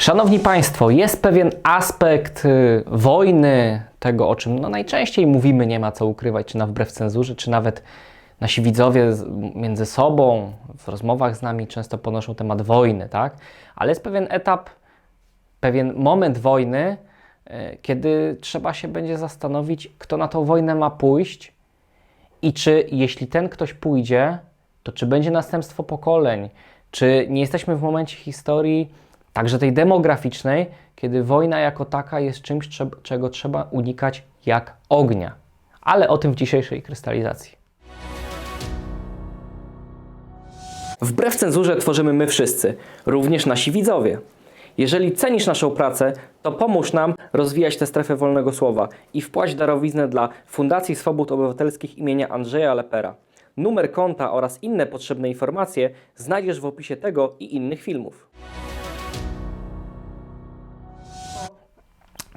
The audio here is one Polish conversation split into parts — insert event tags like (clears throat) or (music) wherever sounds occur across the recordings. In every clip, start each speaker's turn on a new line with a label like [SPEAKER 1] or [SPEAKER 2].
[SPEAKER 1] Szanowni Państwo, jest pewien aspekt y, wojny, tego o czym no, najczęściej mówimy, nie ma co ukrywać, czy na wbrew cenzurze, czy nawet nasi widzowie z- między sobą, w rozmowach z nami często ponoszą temat wojny, tak? Ale jest pewien etap, pewien moment wojny, y, kiedy trzeba się będzie zastanowić, kto na tą wojnę ma pójść i czy jeśli ten ktoś pójdzie, to czy będzie następstwo pokoleń? Czy nie jesteśmy w momencie historii, także tej demograficznej, kiedy wojna jako taka jest czymś, czego trzeba unikać jak ognia? Ale o tym w dzisiejszej krystalizacji. Wbrew cenzurze tworzymy my wszyscy, również nasi widzowie. Jeżeli cenisz naszą pracę, to pomóż nam rozwijać tę strefę wolnego słowa i wpłać darowiznę dla Fundacji Swobód Obywatelskich imienia Andrzeja Lepera. Numer konta oraz inne potrzebne informacje znajdziesz w opisie tego i innych filmów.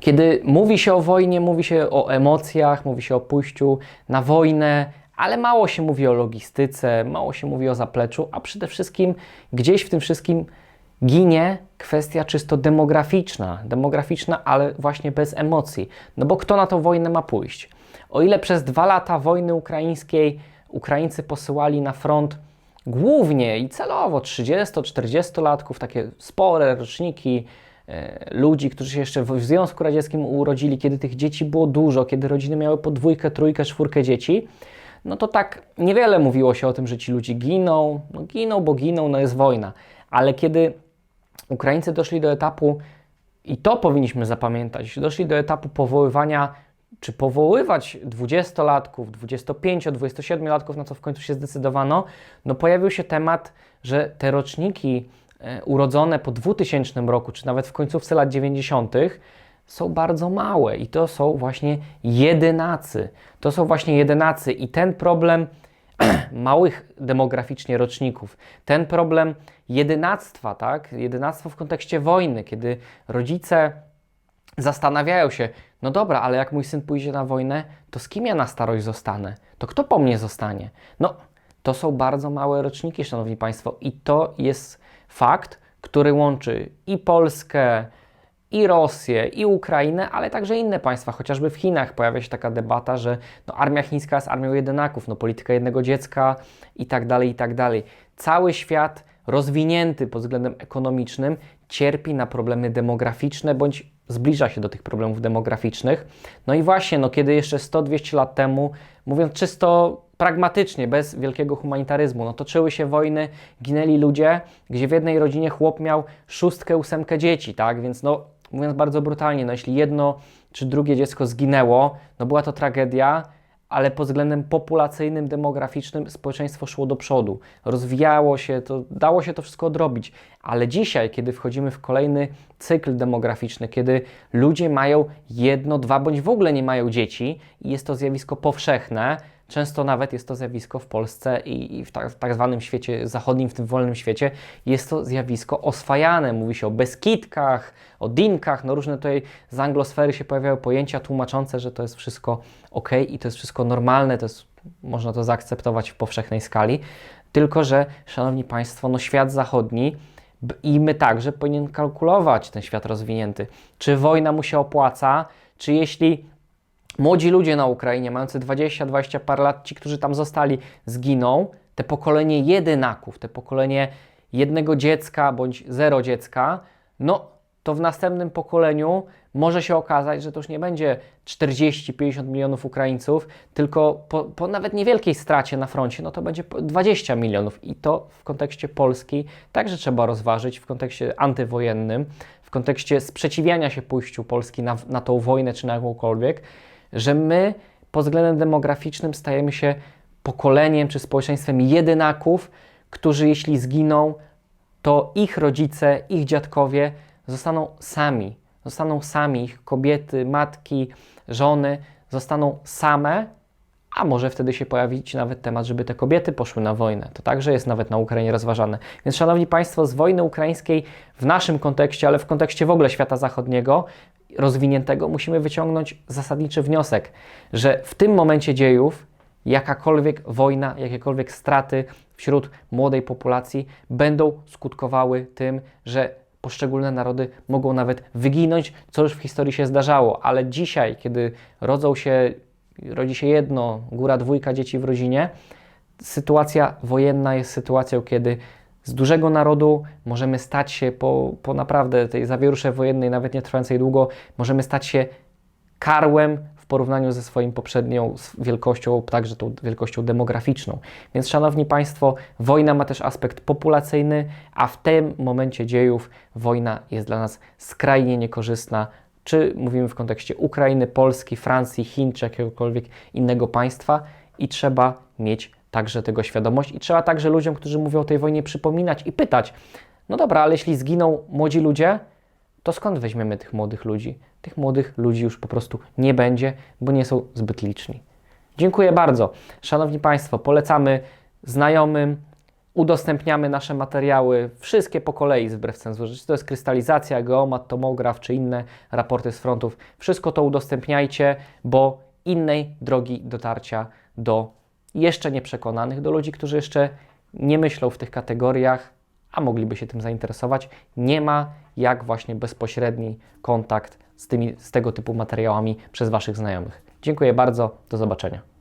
[SPEAKER 1] Kiedy mówi się o wojnie, mówi się o emocjach, mówi się o pójściu na wojnę, ale mało się mówi o logistyce, mało się mówi o zapleczu, a przede wszystkim gdzieś w tym wszystkim ginie kwestia czysto demograficzna. Demograficzna, ale właśnie bez emocji. No bo kto na tą wojnę ma pójść? O ile przez dwa lata wojny ukraińskiej Ukraińcy posyłali na front głównie i celowo 30-40-latków, takie spore roczniki, ludzi, którzy się jeszcze w Związku Radzieckim urodzili, kiedy tych dzieci było dużo, kiedy rodziny miały po dwójkę, trójkę, czwórkę dzieci, no to tak niewiele mówiło się o tym, że ci ludzie giną. No giną, bo giną, no jest wojna. Ale kiedy Ukraińcy doszli do etapu, i to powinniśmy zapamiętać, doszli do etapu powoływania, czy powoływać 20-latków, 25, 27-latków, na co w końcu się zdecydowano, no pojawił się temat, że te roczniki e, urodzone po 2000 roku, czy nawet w końcówce lat 90., są bardzo małe i to są właśnie jedynacy. To są właśnie jedynacy i ten problem (clears throat) małych demograficznie roczników, ten problem jedynactwa, tak? Jedynactwo w kontekście wojny, kiedy rodzice zastanawiają się, no dobra, ale jak mój syn pójdzie na wojnę, to z kim ja na starość zostanę? To kto po mnie zostanie? No, to są bardzo małe roczniki, Szanowni Państwo, i to jest fakt, który łączy i Polskę, i Rosję, i Ukrainę, ale także inne państwa. Chociażby w Chinach pojawia się taka debata, że no, armia chińska jest armią jedynaków, no, polityka jednego dziecka i tak dalej, i tak dalej. Cały świat rozwinięty pod względem ekonomicznym cierpi na problemy demograficzne bądź zbliża się do tych problemów demograficznych. No i właśnie, no, kiedy jeszcze 100-200 lat temu, mówiąc czysto pragmatycznie, bez wielkiego humanitaryzmu, no toczyły się wojny, ginęli ludzie, gdzie w jednej rodzinie chłop miał szóstkę, ósemkę dzieci, tak? Więc no, mówiąc bardzo brutalnie, no jeśli jedno czy drugie dziecko zginęło, no była to tragedia, ale pod względem populacyjnym, demograficznym społeczeństwo szło do przodu, rozwijało się, to dało się to wszystko odrobić. Ale dzisiaj, kiedy wchodzimy w kolejny cykl demograficzny, kiedy ludzie mają jedno, dwa bądź w ogóle nie mają dzieci i jest to zjawisko powszechne, Często nawet jest to zjawisko w Polsce i w tak, w tak zwanym świecie zachodnim, w tym wolnym świecie, jest to zjawisko oswajane. Mówi się o beskitkach, o dinkach, no różne tutaj z anglosfery się pojawiają pojęcia tłumaczące, że to jest wszystko ok i to jest wszystko normalne, to jest, można to zaakceptować w powszechnej skali. Tylko, że, Szanowni Państwo, no świat zachodni i my także powinien kalkulować ten świat rozwinięty. Czy wojna mu się opłaca, czy jeśli młodzi ludzie na Ukrainie, mający 20-20 parę lat, ci, którzy tam zostali, zginą, te pokolenie jedynaków, te pokolenie jednego dziecka bądź zero dziecka, no to w następnym pokoleniu może się okazać, że to już nie będzie 40-50 milionów Ukraińców, tylko po, po nawet niewielkiej stracie na froncie, no to będzie po 20 milionów. I to w kontekście Polski także trzeba rozważyć, w kontekście antywojennym, w kontekście sprzeciwiania się pójściu Polski na, na tą wojnę czy na jakąkolwiek, że my pod względem demograficznym stajemy się pokoleniem czy społeczeństwem jedynaków, którzy jeśli zginą, to ich rodzice, ich dziadkowie zostaną sami. Zostaną sami, ich kobiety, matki, żony zostaną same, a może wtedy się pojawić nawet temat, żeby te kobiety poszły na wojnę. To także jest nawet na Ukrainie rozważane. Więc, Szanowni Państwo, z wojny ukraińskiej w naszym kontekście, ale w kontekście w ogóle świata zachodniego, rozwiniętego, musimy wyciągnąć zasadniczy wniosek, że w tym momencie dziejów jakakolwiek wojna, jakiekolwiek straty wśród młodej populacji będą skutkowały tym, że poszczególne narody mogą nawet wyginąć, co już w historii się zdarzało, ale dzisiaj, kiedy rodzą się, rodzi się jedno, góra dwójka dzieci w rodzinie, sytuacja wojenna jest sytuacją, kiedy z dużego narodu możemy stać się po, po naprawdę tej zawierusze wojennej, nawet nie trwającej długo, możemy stać się karłem w porównaniu ze swoim poprzednią wielkością, także tą wielkością demograficzną. Więc, Szanowni Państwo, wojna ma też aspekt populacyjny, a w tym momencie dziejów wojna jest dla nas skrajnie niekorzystna. Czy mówimy w kontekście Ukrainy, Polski, Francji, Chin czy jakiegokolwiek innego państwa, i trzeba mieć także tego świadomość, i trzeba także ludziom, którzy mówią o tej wojnie, przypominać i pytać: no dobra, ale jeśli zginą młodzi ludzie, to skąd weźmiemy tych młodych ludzi? Tych młodych ludzi już po prostu nie będzie, bo nie są zbyt liczni. Dziękuję bardzo. Szanowni Państwo, polecamy znajomym, udostępniamy nasze materiały, wszystkie po kolei wbrew cenzurze. Czy to jest krystalizacja, geomat, tomograf, czy inne raporty z frontów. Wszystko to udostępniajcie, bo innej drogi dotarcia do jeszcze nieprzekonanych, do ludzi, którzy jeszcze nie myślą w tych kategoriach, a mogliby się tym zainteresować, nie ma jak właśnie bezpośredni kontakt z, tymi, z tego typu materiałami przez Waszych znajomych. Dziękuję bardzo, do zobaczenia.